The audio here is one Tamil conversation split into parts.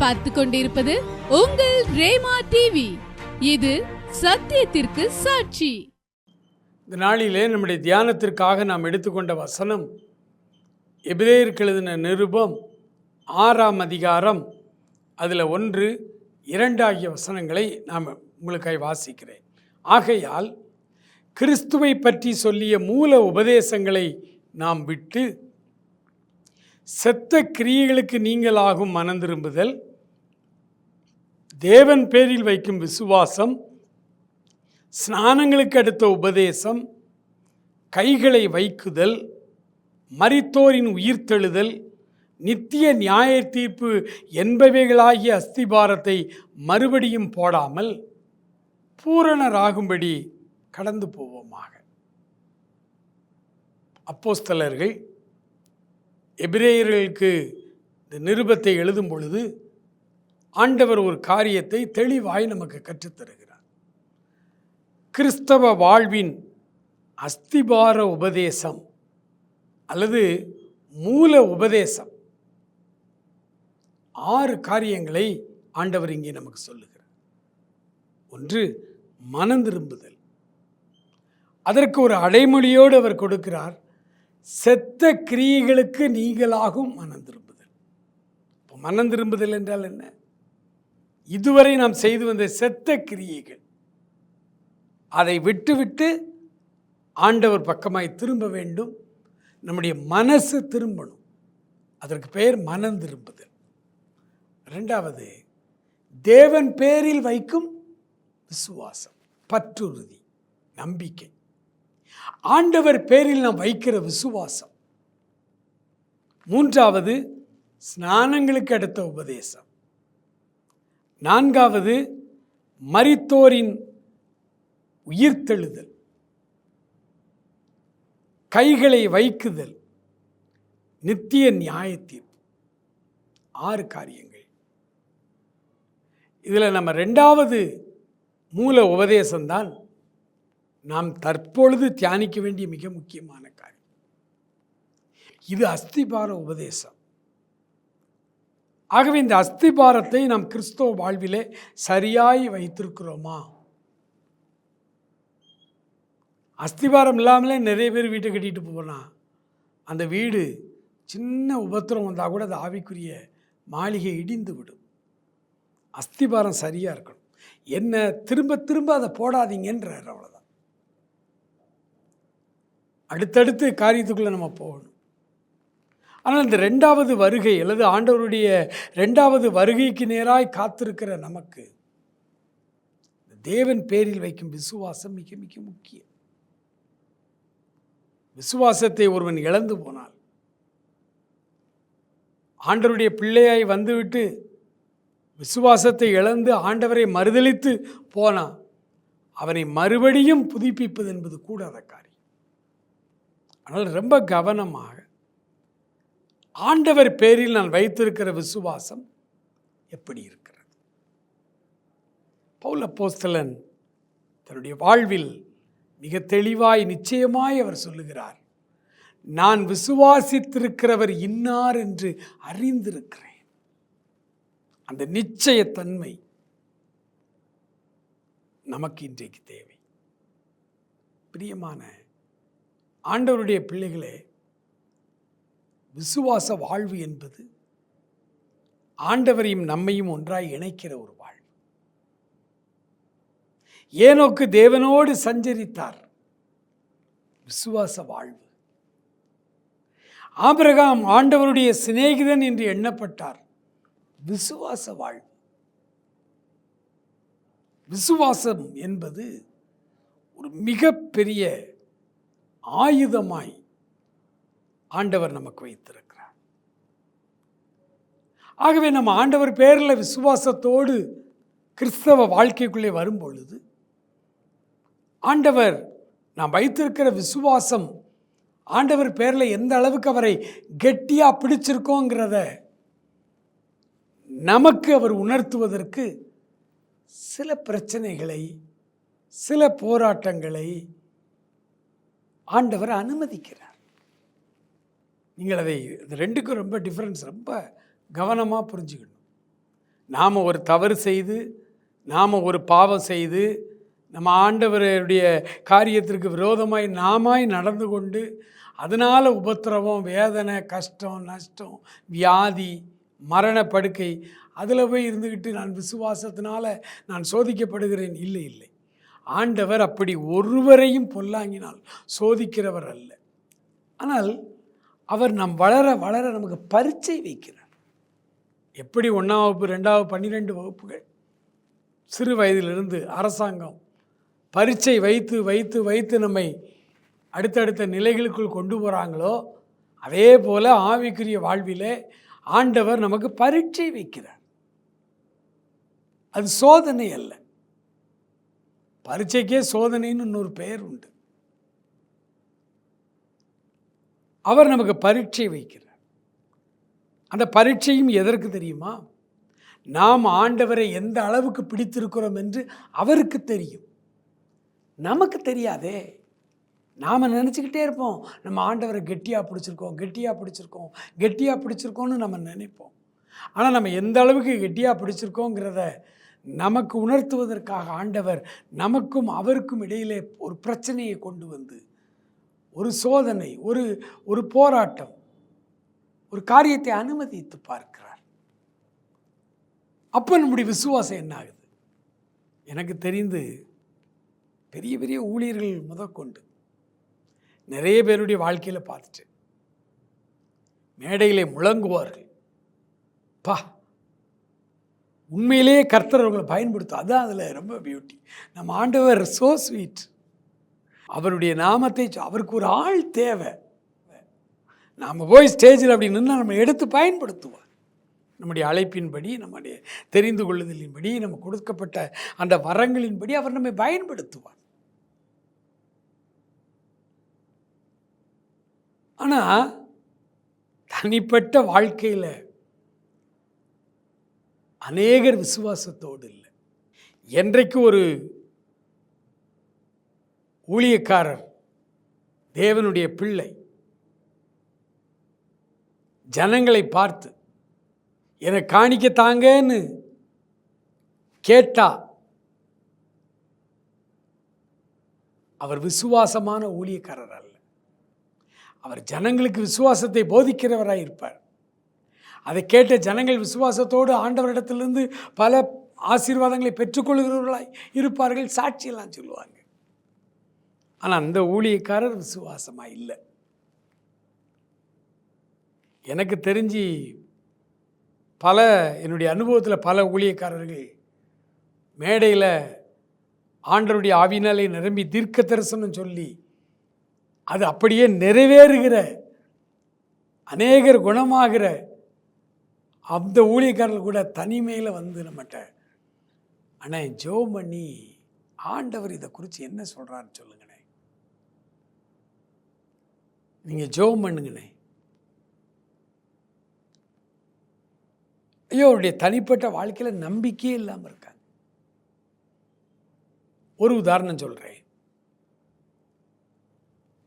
பார்த்து கொண்டிருப்பது உங்கள் ரேமா டிவி இது சத்தியத்திற்கு சாட்சி. இந்த நாளிலே நம்முடைய தியானத்திற்காக நாம் எடுத்துக்கொண்ட வசனம் எபிரேயருக்கு எழுதின நிருபம் ஆறாம் அதிகாரம் அதில் ஒன்று இரண்டு ஆகிய வசனங்களை நாம் உங்களுக்காய் வாசிக்கிறேன். ஆகையால் கிறிஸ்துவை பற்றி சொல்லிய மூல உபதேசங்களை நாம் விட்டு செத்த கிரியைகளுக்கு நீங்களாகும் மனந்திரும்புதல் தேவன் பேரில் வைக்கும் விசுவாசம் ஸ்நானங்களுக்கு அடுத்த உபதேசம் கைகளை வைக்குதல் மரித்தோரின் உயிர்த்தெழுதல் நித்திய நியாய தீர்ப்பு என்பவைகளாகிய அஸ்திபாரத்தை மறுபடியும் போடாமல் பூரணராகும்படி கடந்து போவோமாக. அப்போஸ்தலர்கள் எபிரேயர்களுக்கு இந்த நிருபத்தை எழுதும் பொழுது ஆண்டவர் ஒரு காரியத்தை தெளிவாய் நமக்கு கற்றுத்தருகிறார். கிறிஸ்தவ வாழ்வின் அஸ்திபார உபதேசம் அல்லது மூல உபதேசம் ஆறு காரியங்களை ஆண்டவர் இங்கே நமக்கு சொல்லுகிறார். ஒன்று மனம் திரும்புதல். அதற்கு ஒரு அடைமொழியோடு அவர் கொடுக்கிறார் செத்த கிரியைகளுக்கு நீங்களாகும் மனம் திரும்புதல். இப்போ மனம் திரும்புதல் என்றால் என்ன? இதுவரை நாம் செய்து வந்த செத்த கிரியைகள். அதை விட்டுவிட்டு ஆண்டவர் பக்கமாய் திரும்ப வேண்டும். நம்முடைய மனசு திரும்பணும். அதற்கு பெயர் மனம் திரும்புதல் ரெண்டாவது தேவன் பேரில் வைக்கும் விசுவாசம் பற்றுறுதி நம்பிக்கை. ஆண்டவர் பேரில் நாம் வைக்கிற விசுவாசம். மூன்றாவது ஸ்நானங்களுக்கு அடுத்த உபதேசம். நான்காவது மரித்தோரின் உயிர்த்தெழுதல். கைகளை வைக்குதல். நித்திய நியாயத்தீர்ப்பு. ஆறு காரியங்கள். இதில் நம்ம ரெண்டாவது மூல உபதேசம்தான் நாம் தற்பொழுது தியானிக்க வேண்டிய மிக முக்கியமான காரியம். இது அஸ்திபார உபதேசம். ஆகவே இந்த அஸ்திபாரத்தை நாம் கிறிஸ்தவ வாழ்விலே சரியாய் வைத்திருக்கிறோமா? அஸ்திபாரம் இல்லாமலே நிறைய பேர் வீட்டை கட்டிட்டு போகலாம் அந்த வீடு சின்ன உபத்திரம் வந்தால் கூட அது ஆவிக்குரிய மாளிகை இடிந்து விடும். அஸ்திபாரம் சரியாக இருக்கணும். என்ன திரும்ப திரும்ப அதை போடாதீங்கன்றார் அவ்வளோதான் அடுத்தடுத்து காரியத்துக்குள்ளே நம்ம போகணும். ஆனால் இந்த ரெண்டாவது வருகை அல்லது ஆண்டவருடைய ரெண்டாவது வருகைக்கு நேராய் காத்திருக்கிற நமக்கு தேவன் பேரில் வைக்கும் விசுவாசம் மிக மிக முக்கியம். விசுவாசத்தை ஒருவன் இழந்து போனால் ஆண்டவருடைய பிள்ளையாய் வந்துவிட்டு விசுவாசத்தை இழந்து ஆண்டவரை மறுதளித்து போனான் அவனை மறுபடியும் புதுப்பிப்பது என்பது கூடாத காரியம். ஆனால் ரொம்ப கவனமாக ஆண்டவர் பேரில் நான் வைத்திருக்கிற விசுவாசம் எப்படி இருக்கிறது? பௌல போஸ்தலன் தன்னுடைய வாழ்வில் மிக தெளிவாய் நிச்சயமாய் அவர் சொல்லுகிறார் நான் விசுவாசித்திருக்கிறவர் இன்னார் என்று அறிந்திருக்கிறேன். அந்த நிச்சயத்தன்மை நமக்கு இன்றைக்கு தேவை. பிரியமான ஆண்டவருடைய பிள்ளைகளே விசுவாச வாழ்வு என்பது ஆண்டவரையும் நம்மையும் ஒன்றாய் இணைக்கிற ஒரு வாழ்வு. ஏனோக்கு தேவனோடு சஞ்சரித்தார். விசுவாச வாழ்வு. ஆபிரகாம் ஆண்டவருடைய சிநேகிதன் என்று எண்ணப்பட்டார். விசுவாச வாழ்வு. விசுவாசம் என்பது ஒரு மிகப்பெரிய ஆயுதமாய் ஆண்டவர் நமக்கு வைத்திருக்கிறார். ஆகவே நம்ம ஆண்டவர் பேரில் விசுவாசத்தோடு கிறிஸ்தவ வாழ்க்கைக்குள்ளே வரும் பொழுது ஆண்டவர் நாம் வைத்திருக்கிற விசுவாசம் ஆண்டவர் பேரில் எந்த அளவுக்கு அவரை கெட்டியாக பிடிச்சிருக்கோங்கிறத நமக்கு அவர் உணர்த்துவதற்கு சில பிரச்சனைகளை சில போராட்டங்களை ஆண்டவர் அனுமதிக்கிறார். நீங்கள் அதை இது ரெண்டுக்கும் ரொம்ப டிஃப்ரென்ஸ் ரொம்ப கவனமாக புரிஞ்சுக்கணும். நாம் ஒரு தவறு செய்து நாம் ஒரு பாவம் செய்து நம்ம ஆண்டவருடைய காரியத்திற்கு விரோதமாய் நாமாய் நடந்து கொண்டு அதனால் உபத்திரவம் வேதனை கஷ்டம் நஷ்டம் வியாதி மரணப்படுக்கை அதில் போய் இருந்துக்கிட்டு நான் விசுவாசத்தினால் நான் சோதிக்கப்படுகிறேன்? இல்லை இல்லை. ஆண்டவர் அப்படி ஒருவரையும் பொல்லாங்கினால் சோதிக்கிறவர் அல்ல. ஆனால் அவர் நம் வளர வளர நமக்கு பரீட்சை வைக்கிறார். எப்படி ஒன்றாம் வகுப்பு ரெண்டாவது பன்னிரெண்டு வகுப்புகள்? சிறு வயதிலிருந்து அரசாங்கம் பரீட்சை வைத்து வைத்து வைத்து நம்மை அடுத்தடுத்த நிலைகளுக்குள் கொண்டு போகிறாங்களோ அதே போல் ஆவிக்குரிய வாழ்விலே ஆண்டவர் நமக்கு பரீட்சை வைக்கிறார். அது சோதனை அல்ல. பரீட்சைக்கே சோதனைன்னு இன்னொரு பெயர் உண்டு. அவர் நமக்கு பரீட்சை வைக்கிறார். அந்த பரீட்சையும் எதற்கு தெரியுமா? நாம் ஆண்டவரை எந்த அளவுக்கு பிடித்திருக்கிறோம் என்று அவருக்கு தெரியும். நமக்கு தெரியாதே. நாம் நினச்சிக்கிட்டே இருப்போம். நம்ம ஆண்டவரை கெட்டியாக பிடிச்சிருக்கோம் கெட்டியாக பிடிச்சிருக்கோம் கெட்டியாக பிடிச்சிருக்கோம்னு நம்ம நினைப்போம். ஆனால் நம்ம எந்த அளவுக்கு கெட்டியாக பிடிச்சிருக்கோங்கிறத நமக்கு உணர்த்துவதற்காக ஆண்டவர் நமக்கும் அவருக்கும் இடையிலே ஒரு பிரச்சனையை கொண்டு வந்து ஒரு சோதனை ஒரு ஒரு போராட்டம் ஒரு காரியத்தை அனுமதித்து பார்க்கிறார். அப்போ நம்முடைய விசுவாசம் என்ன ஆகுது? எனக்கு தெரிந்து பெரிய பெரிய ஊழியர்கள் முதற்கொண்டு நிறைய பேருடைய வாழ்க்கையில் பார்த்துட்டு மேடையிலே முழங்குவார்கள். பா உண்மையிலேயே கர்த்தர் அவங்களை பயன்படுத்தும் அதுதான் அதில் ரொம்ப பியூட்டி நம்ம ஆண்டவர் சோ ஸ்வீட் அவருடைய நாமத்தை அவருக்கு ஒரு ஆள் தேவை. நாம் போய் ஸ்டேஜில் அப்படி நின்று நம்ம எடுத்து பயன்படுத்துவார் நம்முடைய அழைப்பின்படி நம்முடைய தெரிந்து கொள்ளுதலின்படி நம்ம கொடுக்கப்பட்ட அந்த வரங்களின்படி அவர் நம்மை பயன்படுத்துவார். ஆனால் தனிப்பட்ட வாழ்க்கையில் அநேகர் விசுவாசத்தோடு இல்லை. என்றைக்கு ஒரு ஊழியக்காரர் தேவனுடைய பிள்ளை ஜனங்களை பார்த்து என்னை காணிக்க தாங்கன்னு கேட்டா அவர் விசுவாசமான ஊழியக்காரர் அல்ல. அவர் ஜனங்களுக்கு விசுவாசத்தை போதிக்கிறவராக இருப்பார். அதை கேட்ட ஜனங்கள் விசுவாசத்தோடு ஆண்டவரிடத்திலிருந்து பல ஆசீர்வாதங்களை பெற்றுக்கொள்கிறவர்களாய் இருப்பார்கள். சாட்சியெல்லாம் சொல்லுவாங்க. ஆனால் அந்த ஊழியக்காரர் விசுவாசமாக இல்லை. எனக்கு தெரிஞ்சு பல என்னுடைய அனுபவத்தில் பல ஊழியக்காரர்கள் மேடையில் ஆண்டருடைய ஆவினாலே நிரம்பி தீர்க்க தரிசனம் சொல்லி அது அப்படியே நிறைவேறுகிற அநேகர் குணமாகிற அந்த ஊழியக்காரர்கள் கூட தனிமையில் வந்து நம்மகிட்ட ஆனால் ஜெபம் பண்ணி ஆண்டவர் இதை குறித்து என்ன சொல்கிறான்னு சொல்லுங்கள் நீங்கள் ஜெபம் பண்ணுங்கண்ணே. ஐயோ அவருடைய தனிப்பட்ட வாழ்க்கையில் நம்பிக்கையே இல்லாமல் இருக்காங்க ஒரு உதாரணம் சொல்கிறேன்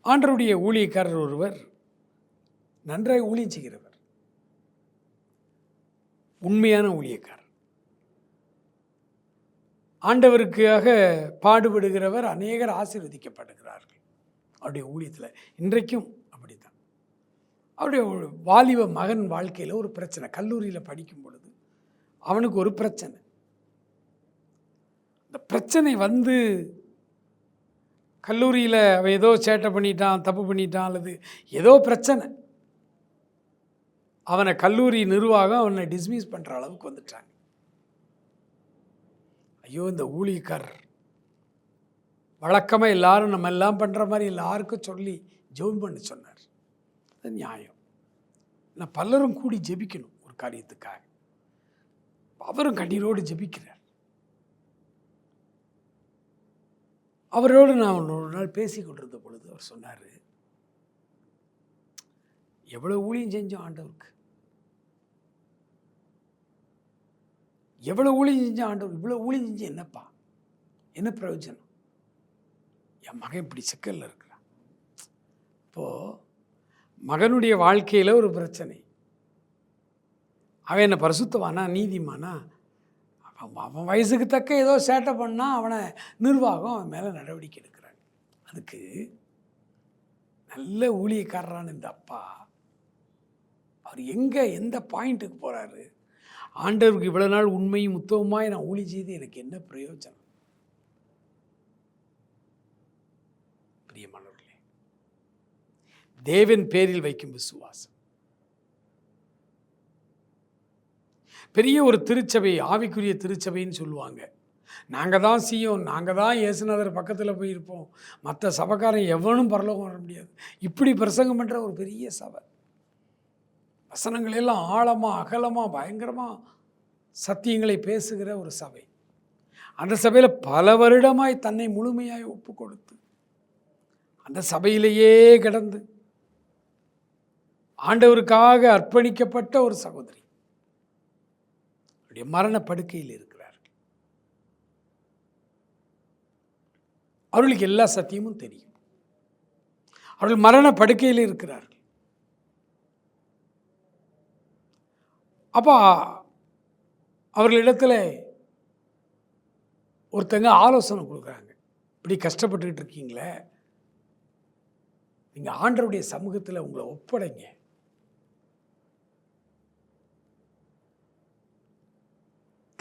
ஆண்டருடைய ஊழியக்காரர் ஒருவர் நன்றாக ஊழியம் செய்கிறவர். உண்மையான ஊழியக்காரர். ஆண்டவருக்காக பாடுபடுகிறவர் அநேகர் ஆசீர்வதிக்கப்படுகிறார்கள். அவருடைய ஊழியத்தில் இன்றைக்கும் அவருடைய ஒரு வாலிப மகன் வாழ்க்கையில் ஒரு பிரச்சனை. கல்லூரியில் படிக்கும் பொழுது அவனுக்கு ஒரு பிரச்சனை. இந்த பிரச்சனை வந்து கல்லூரியில் அவன் ஏதோ சேட்டை பண்ணிட்டான் தப்பு பண்ணிட்டான் அல்லது ஏதோ பிரச்சனை. அவனை கல்லூரி நிர்வாகம் அவனை டிஸ்மிஸ் பண்ணுற அளவுக்கு வந்துட்டாங்க. ஐயோ இந்த ஊழியக்காரர். வழக்கமாக எல்லாரும் நம்ம எல்லாம் பண்ணுற மாதிரி எல்லாருக்கும் சொல்லி ஜெபம் பண்ண சொன்னார். அது நியாயம். நான் பலரும் கூடி ஜெபிக்கணும் ஒரு காரியத்துக்காக. அவரும் கண்ணீரோடு ஜெபிக்கிறார். அவரோடு நான் ஒரு நாள் பேசி கொண்டிருந்த பொழுது அவர் சொன்னார் எவ்வளோ ஊழியம் செஞ்சோம் ஆண்டவருக்கு? எவ்வளோ ஊழியம் செஞ்சோம் ஆண்டவர் இவ்வளோ ஊழியம் செஞ்சு என்னப்பா? என்ன பிரயோஜனம்? என் மகன் இப்படி சிக்கலில் இருக்கிறான். இப்போது மகனுடைய வாழ்க்கையில் ஒரு பிரச்சனை. அவன் என்ன பரிசுத்தவானா நீதிமானா? அவன் அவன் வயசுக்கு தக்க ஏதோ சேட்டை பண்ணால் அவனை நிர்வாகம் அவன் மேலே நடவடிக்கை எடுக்கிறாங்க அதுக்கு நல்ல ஊழியக்காரரான இந்த அப்பா அவர் எங்கே எந்த பாயிண்ட்டுக்கு போகிறாரு ஆண்டவருக்கு இவ்வளோ நாள் உண்மையும் உத்தவமாய் நான் ஊழி செய்து எனக்கு என்ன பிரயோஜனம்? பிரியமானவர் தேவன் பேரில் வைக்கும் விசுவாசம். பெரிய ஒரு திருச்சபை ஆவிக்குரிய திருச்சபைன்னு சொல்லுவாங்க. நாங்கள் தான் செய்யோம் நாங்கள் தான் இயேசுநாதர் பக்கத்தில் போயிருப்போம். மற்ற சபைக்காரன் எவனும் பரலோகம் வர முடியாது. இப்படி பிரசங்கம் பண்ணுற ஒரு பெரிய சபை. வசனங்கள் எல்லாம் ஆழமாக அகலமாக பயங்கரமாக சத்தியங்களை பேசுகிற ஒரு சபை. அந்த சபையில் பல வருடமாய் தன்னை முழுமையாய் ஒப்பு கொடுத்து அந்த சபையிலேயே கிடந்து ஆண்டவருக்காக அர்ப்பணிக்கப்பட்ட ஒரு சகோதரி. அவருடைய மரண படுக்கையில் இருக்கிறார்கள் அவர்களுக்கு எல்லா சத்தியமும் தெரியும். அவர்கள் மரண படுக்கையில் இருக்கிறார்கள். அப்போ அவர்களிடத்தில் ஒருத்தங்க ஆலோசனை கொடுக்குறாங்க. இப்படி கஷ்டப்பட்டுக்கிட்டு இருக்கீங்களே. நீங்கள் ஆண்டவருடைய சமூகத்தில் உங்களை ஒப்படைங்க.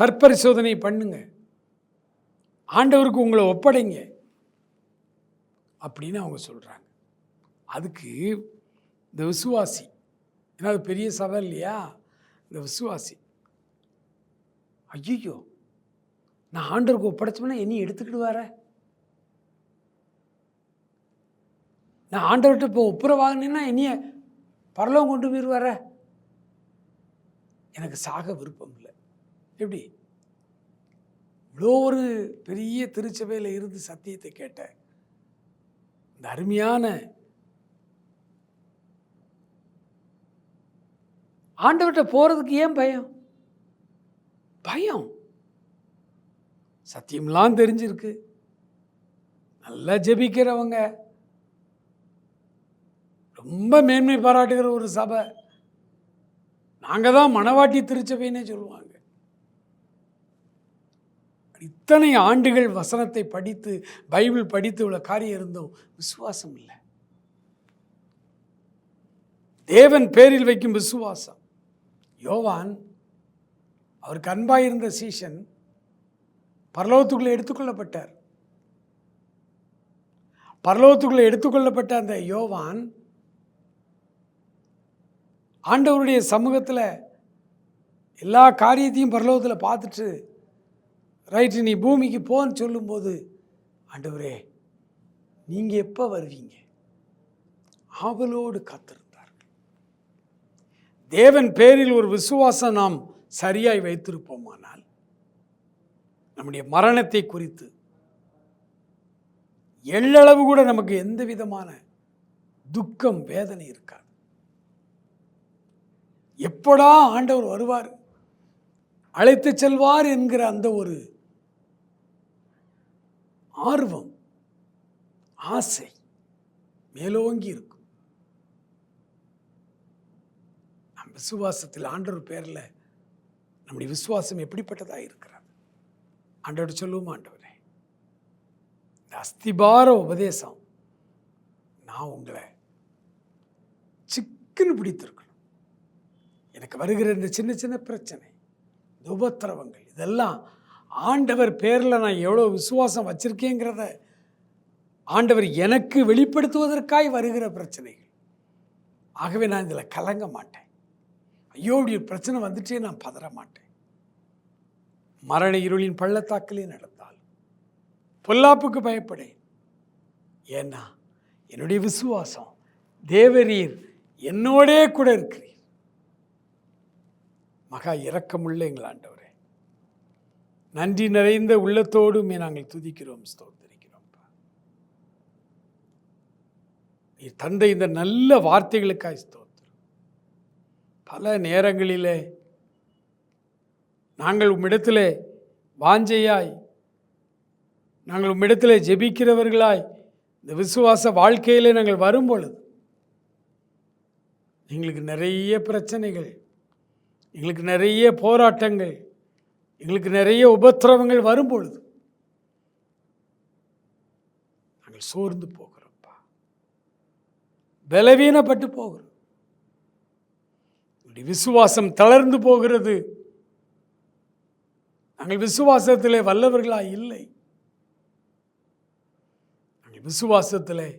தற்பரிசோதனை பண்ணுங்க. ஆண்டவருக்கு உங்களை ஒப்படைங்க. அப்படின்னு அவங்க சொல்கிறாங்க அதுக்கு இந்த விசுவாசி ஏன்னா அது பெரிய சபை இல்லையா? இந்த விசுவாசி ஐயோ நான் ஆண்டவருக்கு ஒப்படைச்சோம்னா என்னையும் எடுத்துக்கிடுவார? நான் ஆண்டவர்கிட்ட இப்போ ஒப்புரவாகினேன்னா என்னைய பரலவம் கொண்டு போயிடுவார எனக்கு சாக விருப்பம் இல்லை. எப்படி? இவ்வளோ ஒரு பெரிய திருச்சபையில் இருந்து சத்தியத்தை கேட்ட இந்த அருமையான ஆண்டவர்கிட்ட போகிறதுக்கு ஏன் பயம்? பயம். சத்தியம்லாம் தெரிஞ்சிருக்கு. நல்லா ஜெபிக்கிறவங்க. ரொம்ப மேன்மை பாராட்டுகிற ஒரு சபை. நாங்கள் தான் மணவாட்டி திருச்சபைன்னே சொல்லுவாங்க. இத்தனை ஆண்டுகள் வசனத்தை படித்து பைபிள் படித்து உள்ள காரியம் இருந்தும் விசுவாசம் இல்லை. தேவன் பேரில் வைக்கும் விசுவாசம். யோவான் அவருக்கு அன்பாயிருந்த சீஷன் பரலோகத்துக்குள்ளே எடுத்துக்கொள்ளப்பட்டார். பரலோகத்துக்குள்ளே எடுத்துக்கொள்ளப்பட்ட அந்த யோவான் ஆண்டவருடைய சமூகத்தில் எல்லா காரியத்தையும் பரலோகத்தில் பார்த்துட்டு ரைட்டு நீ பூமிக்கு போன்னு சொல்லும்போது ஆண்டவரே நீங்கள் எப்போ வருவீங்க? ஆவலோடு காத்திருந்தார்கள். தேவன் பேரில் ஒரு விசுவாசம் நாம் சரியாய் வைத்திருப்போமானால் நம்முடைய மரணத்தை குறித்து எள்ளளவு கூட நமக்கு எந்த விதமான துக்கம் வேதனை இருக்காது. எப்படா ஆண்டவர் வருவார்? அழைத்து செல்வார் என்கிற அந்த ஒரு ஆர்வம் ஆசை மேலோங்கி இருக்கும். நம் விசுவாசத்தில் ஆண்டவர் பேரில் நம்முடைய விசுவாசம் எப்படிப்பட்டதாக இருக்கிறது? ஆண்டவர் சொல்லுவோம் ஆண்டவரே? இந்த அஸ்திபார உபதேசம் நான் உங்களை சிக்கன் பிடித்திருக்கணும். எனக்கு வருகிற இந்த சின்ன சின்ன பிரச்சனை இந்த உபத்திரவங்கள் இதெல்லாம் ஆண்டவர் பேரில் நான் எவ்வளோ விசுவாசம் வச்சுருக்கேங்கிறத ஆண்டவர் எனக்கு வெளிப்படுத்துவதற்காய் வருகிற பிரச்சனைகள். ஆகவே நான் இதில் கலங்க மாட்டேன். ஐயோ இப்படி ஒரு பிரச்சனை வந்துட்டே நான் பதற மாட்டேன். மரண இருளின் பள்ளத்தாக்கிலே நடந்தால் பொல்லாப்புக்கு பயப்படேன். ஏன்னா என்னுடைய விசுவாசம் தேவரீர் என்னோடே கூட இருக்கிறீர். மகா இரக்கமுள்ள எங்கள் ஆண்டவர். நன்றி நிறைந்த உள்ளத்தோடுமே நாங்கள் துதிக்கிறோம் ஸ்தோத்தரிக்கிறோம்ப்பா நீ தந்த இந்த நல்ல வார்த்தைகளுக்காய் ஸ்தோத்திரம். பல நேரங்களிலே நாங்கள் உம்மிடத்தில் வாஞ்சையாய் நாங்கள் உம்மிடத்தில் ஜெபிக்கிறவர்களாய் இந்த விசுவாச வாழ்க்கையில் நாங்கள் வரும் பொழுது எங்களுக்கு நிறைய பிரச்சனைகள் எங்களுக்கு நிறைய போராட்டங்கள் எங்களுக்கு நிறைய உபத்திரவங்கள் வரும் பொழுது நாங்கள் சோர்ந்து போகிறோம்ப்பா. பலவீனப்பட்டு போகிறோம். எங்களுடைய விசுவாசம் தளர்ந்து போகிறது. நாங்கள் விசுவாசத்திலே வல்லவர்களாக இல்லை. நாங்கள் விசுவாசத்திலே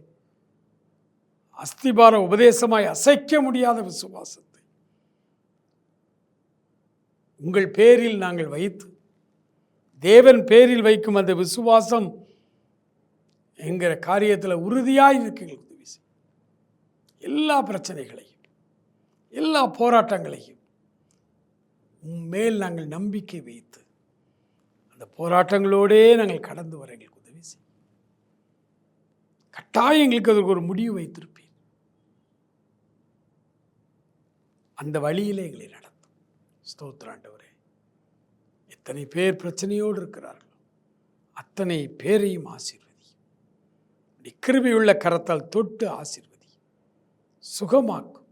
அஸ்திபார உபதேசமாய் அசைக்க முடியாத விசுவாசத்தை உங்கள் பேரில் நாங்கள் வைத்து தேவன் பேரில் வைக்கும் அந்த விசுவாசம் என்கிற காரியத்தில் உறுதியாக இருக்குது எங்களுக்கு உதவி எல்லா பிரச்சனைகளையும் எல்லா போராட்டங்களையும் மேல் நாங்கள் நம்பிக்கை வைத்து அந்த போராட்டங்களோடே நாங்கள் கடந்து வர எங்களுக்கு உதவி செய்யும் கட்டாயம் எங்களுக்கு அதற்கு ஒரு முடிவு வைத்திருப்பீர். அந்த வழியிலே எங்களை ஸ்தோத்ராண்டவரே எத்தனை பேர் பிரச்சனையோடு இருக்கிறார்களோ அத்தனை பேரையும் ஆசீர்வதி கிருபியுள்ள கரத்தால் தொட்டு ஆசீர்வதி சுகமாக்கும்.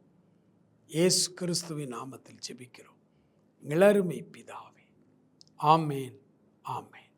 இயேசு கிறிஸ்துவின் நாமத்தில் ஜெபிக்கிறோம். இளருமை பிதாவே. ஆமேன் ஆமேன்.